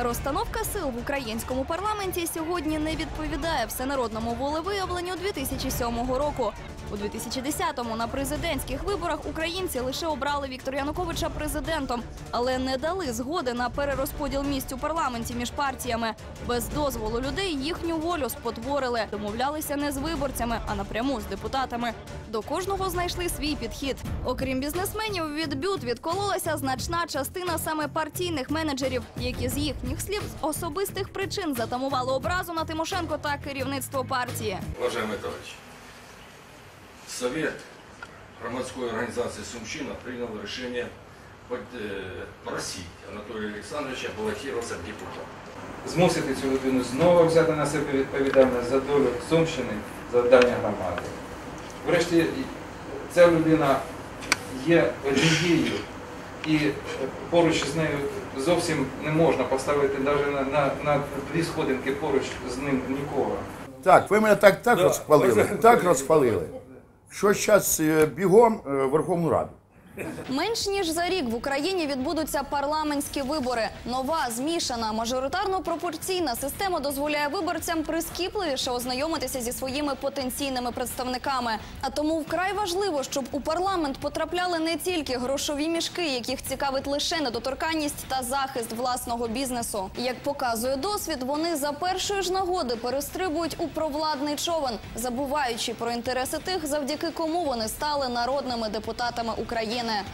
Розстановка сил в українському парламенті сьогодні не відповідає всенародному волевиявленню 2007 року. У 2010-му на президентських виборах українці лише обрали Віктора Януковича президентом, але не дали згоди на перерозподіл місць у парламенті між партіями. Без дозволу людей їхню волю спотворили. Домовлялися не з виборцями, а напряму з депутатами. До кожного знайшли свій підхід. Окрім бізнесменів, від бют відкололася значна частина саме партійних менеджерів, які з їхніх слів з особистих причин затамували образу на Тимошенко та керівництво партії. Уважаемый товарищ, Совет громадской организации «Сумщина» принял решение э, просить Анатолия Александровича баллотироваться в депутат. змусити цю людину знову взяти на себе відповідальність за долю Сумщини, за дання громади. Врешті, ця людина є олією, і е, поруч з нею зовсім не можна поставити навіть на, на, на дві сходинки поруч з ним нікого. Так, ви мене так, так Да, розхвалили, так розхвалили. Що зараз бігом е, в Верховну Раду. Менш ніж за рік в Україні відбудуться парламентські вибори. Нова змішана мажоритарно-пропорційна система дозволяє виборцям прискіпливіше ознайомитися зі своїми потенційними представниками. А тому вкрай важливо, щоб у парламент потрапляли не тільки грошові мішки, яких цікавить лише недоторканність та захист власного бізнесу. Як показує досвід, вони за першої ж нагоди перестрибують у провладний човен, забуваючи про інтереси тих, завдяки кому вони стали народними депутатами України. Ana.